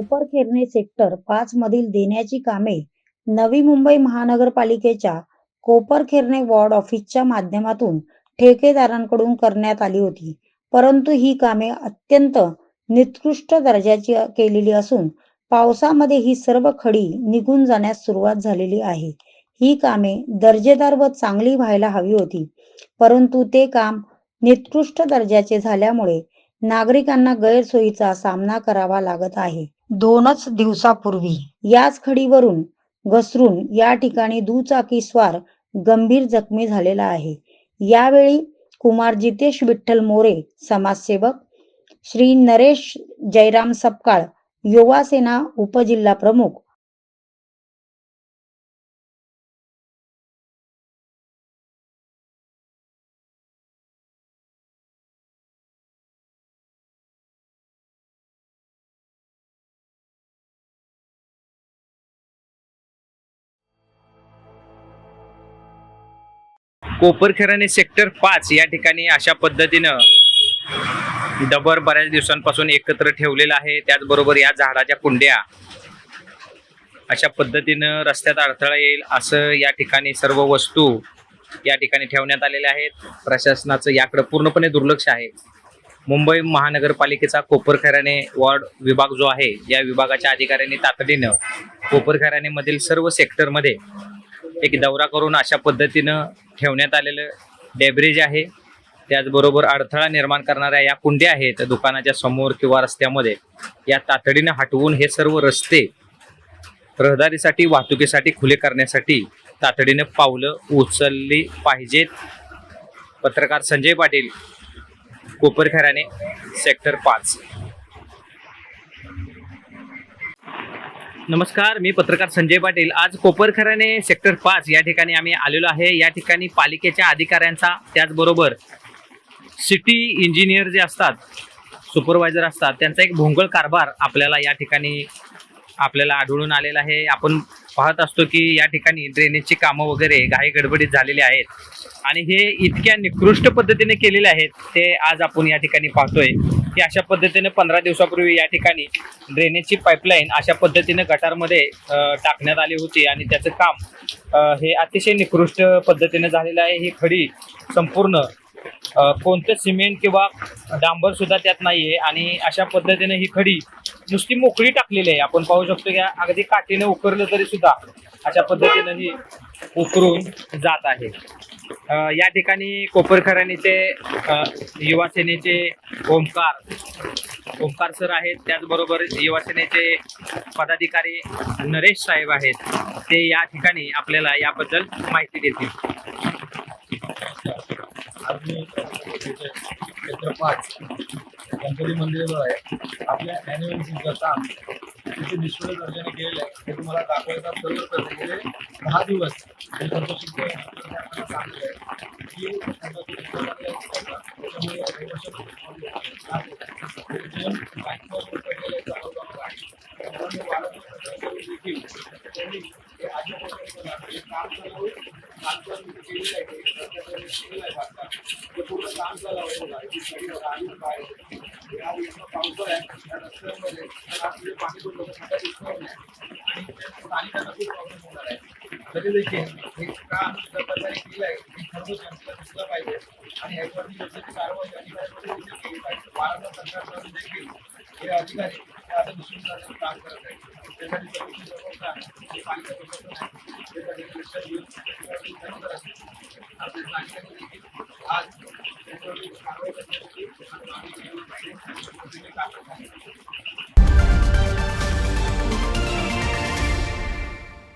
Koparkhairane sector पाच मधील देण्याची कामे नवी मुंबई महानगरपालिकेच्या कोपरखेरणे वॉर्ड ऑफिसच्या माध्यमातून ठेकेदारांकडून करण्यात आली होती. परंतु ही कामे अत्यंत निकृष्ट दर्जाची केलेली असून पावसामध्ये ही सर्व खडी निघून जाण्यास सुरुवात झालेली आहे. ही कामे दर्जेदार व चांगली व्हायला हवी होती. परंतु ते काम निकृष्ट दर्जाचे झाल्यामुळे नागरिकांना गैरसोयीचा सामना करावा लागत आहे. दोनच दिवसापूर्वी. याच खडीवरून घसरून या ठिकाणी दुचाकी स्वार गंभीर जखमी झालेला आहे. यावेळी कुमार जितेश विठ्ठल मोरे समाजसेवक श्री नरेश जयराम सपकाळ युवा सेना उपजिल्हा प्रमुख कोपरखेराने सेक्टर पाच या ठिकाणी अशा पद्धतीनं डबर बऱ्याच दिवसांपासून एकत्र ठेवलेला आहे. त्याचबरोबर या झाडाच्या कुंड्या अशा पद्धतीनं रस्त्यात अडथळा येईल असं या ठिकाणी सर्व वस्तू या ठिकाणी ठेवण्यात आलेल्या आहेत. प्रशासनाचं याकडे पूर्णपणे दुर्लक्ष आहे. मुंबई महानगरपालिकेचा कोपरखैराणे वॉर्ड विभाग जो आहे या विभागाच्या अधिकाऱ्यांनी तातडीनं कोपरखैराणेमधील सर्व सेक्टरमध्ये एक दौरा करून अशा पद्धतीनं ठेवण्यात आलेलं डेब्रिज आहे त्याचबरोबर अडथळा निर्माण करणाऱ्या या कुंड्या आहेत दुकानाच्या समोर किंवा रस्त्यामध्ये या तातडीनं हटवून हे सर्व रस्ते रहदारीसाठी वाहतुकीसाठी खुले करण्यासाठी तातडीनं पावलं उचलली पाहिजेत. पत्रकार संजय पाटील कोपरखेराने सेक्टर पाच. नमस्कार मी पत्रकार संजय पाटील. आज कोपरखराने सेक्टर पाच या ठिकाणी आम्ही आलेलो आहे. या ठिकाणी पालिकेच्या अधिकाऱ्यांचा त्याचबरोबर सिटी इंजिनियर जे असतात सुपरवायझर असतात त्यांचा एक भोंगळ कारभार आपल्याला या ठिकाणी आपल्याला आढळून आलेला आहे. आपण पाहत असतो की या ठिकाणी ड्रेनेजची कामं वगैरे घाई गडबडीत झालेली आहेत. आणि हे इतक्या निकृष्ट पद्धतीने केलेले आहेत ते आज आपण या ठिकाणी पाहतोय. की अशा पद्धतीने पंधरा दिवसापूर्वी या ठिकाणी ड्रेनेजची पाईपलाईन अशा पद्धतीने गटारमध्ये टाकण्यात आली होती आणि त्याचं काम हे अतिशय निकृष्ट पद्धतीने झालेलं आहे. ही खडी संपूर्ण कोणतं सिमेंट किंवा डांबर सुद्धा त्यात नाहीये. आणि अशा पद्धतीने ही खडी नुसती मोकळी टाकलेली आहे. आपण पाहू शकतो की अगदी काठीने उकरलं तरी सुद्धा अशा पद्धतीनं ही उकरून जात आहे. या ठिकाणी कोपरखराणीचे युवासेनेचे युवा सेनेचे ओमकार ओमकार सर आहेत. त्याचबरोबर युवासेनेचे पदाधिकारी नरेश साहेब आहेत. ते या ठिकाणी आपल्याला याबद्दल माहिती देतील. आम्ही क्षेत्र पाच गणपती मंदिराजवळ आहे आपल्या ॲनिव्हर्सरीचं काम तिथे निष्ठुर दर्जाने केलेलं आहे ते तुम्हाला दाखवायचा सर्व प्रयत्न केले दहा दिवस हे संतोषीचं सांगितलं आहे की त्याच्यामुळे हे वर्ष दोन बायको पडलेलं आहे, चालू जाणार आहे. त्यामुळे बाळांना देखील त्यांनी हे आजपर्यंत हे काम चालवून काम चालवून केलेलं आहे ते रस्त्याकडे केलेलं आहे भारतात. ते पूर्ण काम चालवलं आहे की सगळी गाडी बाहेर या दिवसात पावसाळा आहे त्या रस्त्यांमध्ये आपले पाणी पण लोकं सध्या दिसणार नाही आणि स्थानिकांना खूप प्रॉब्लेम होणार आहे तरी देखील हे काम ज्या प्रकारे केलं आहे हे खरंच जनतेला दिसलं पाहिजे आणि याच्यावरती योग्य कारवाई अधिकाऱ्यांकडे केली पाहिजे वारंवार तक्रार देखील हे अधिकारी आता दुसरी काम करत आहेत. त्यासाठी आज